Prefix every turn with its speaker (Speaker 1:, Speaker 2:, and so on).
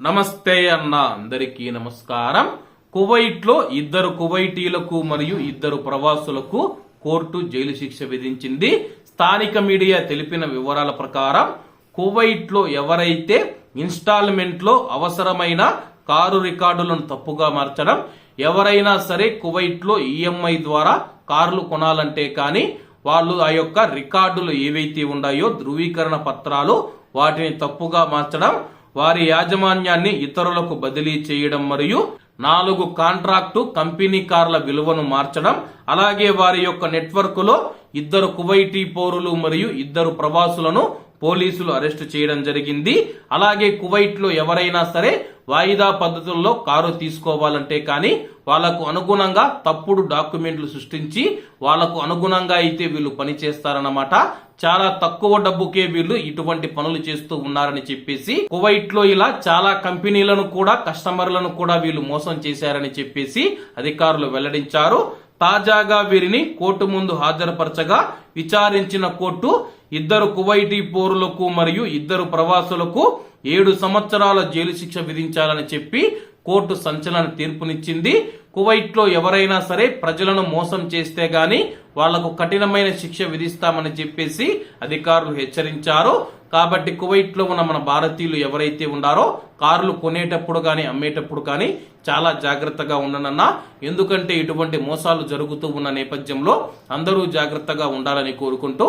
Speaker 1: నమస్తే అన్న అందరికీ నమస్కారం. కువైట్లో ఇద్దరు కువైటీలకు మరియు ఇద్దరు ప్రవాసులకు కోర్టు జైలు శిక్ష విధించింది. స్థానిక మీడియా తెలిపిన వివరాల ప్రకారం కువైట్లో ఎవరైతే ఇన్స్టాల్మెంట్లో అవసరమైన కారు రికార్డులను తప్పుగా మార్చడం ఎవరైనా సరే కువైట్లో ఈఎంఐ ద్వారా కార్లు కొనాలంటే కానీ వాళ్ళు ఆ యొక్క రికార్డులు ఏవైతే ఉన్నాయో ధృవీకరణ పత్రాలు వాటిని తప్పుగా మార్చడం వారి యాజమాన్యాన్ని ఇతరులకు బదిలీ చేయడం మరియు నాలుగు కాంట్రాక్టు కంపెనీ కార్ల విలువను మార్చడం అలాగే వారి యొక్క నెట్వర్క్లో ఇద్దరు కువైటీ పౌరులు మరియు ఇద్దరు ప్రవాసులను పోలీసులు అరెస్టు చేయడం జరిగింది. అలాగే కువైట్లో ఎవరైనా సరే వాయిదా పద్ధతుల్లో కారు తీసుకోవాలంటే కానీ వాళ్ళకు అనుగుణంగా తప్పుడు డాక్యుమెంట్లు సృష్టించి వాళ్ళకు అనుగుణంగా అయితే వీళ్ళు పని చేస్తారన్నమాట. చాలా తక్కువ డబ్బుకే వీళ్ళు ఇటువంటి పనులు చేస్తూ ఉన్నారని చెప్పేసి కువైట్లో ఇలా చాలా కంపెనీలను కూడా కస్టమర్లను కూడా వీళ్ళు మోసం చేశారని చెప్పేసి అధికారులు వెల్లడించారు. తాజాగా వీరిని కోర్టు ముందు హాజరుపరచగా విచారించిన కోర్టు ఇద్దరు కువైటీ పౌరులకు మరియు ఇద్దరు ప్రవాసులకు ఏడు సంవత్సరాల జైలు శిక్ష విధించాలని చెప్పి కోర్టు సంచలన తీర్పునిచ్చింది. కువైట్లో ఎవరైనా సరే ప్రజలను మోసం చేస్తే గాని వాళ్ళకు కఠినమైన శిక్ష విధిస్తామని చెప్పేసి అధికారులు హెచ్చరించారు. కాబట్టి కువైట్లో ఉన్న మన భారతీయులు ఎవరైతే ఉన్నారో కార్లు కొనేటప్పుడు కానీ అమ్మేటప్పుడు కానీ చాలా జాగ్రత్తగా ఉండనన్నా. ఎందుకంటే ఇటువంటి మోసాలు జరుగుతూ ఉన్న నేపథ్యంలో అందరూ జాగ్రత్తగా ఉండాలని కోరుకుంటూ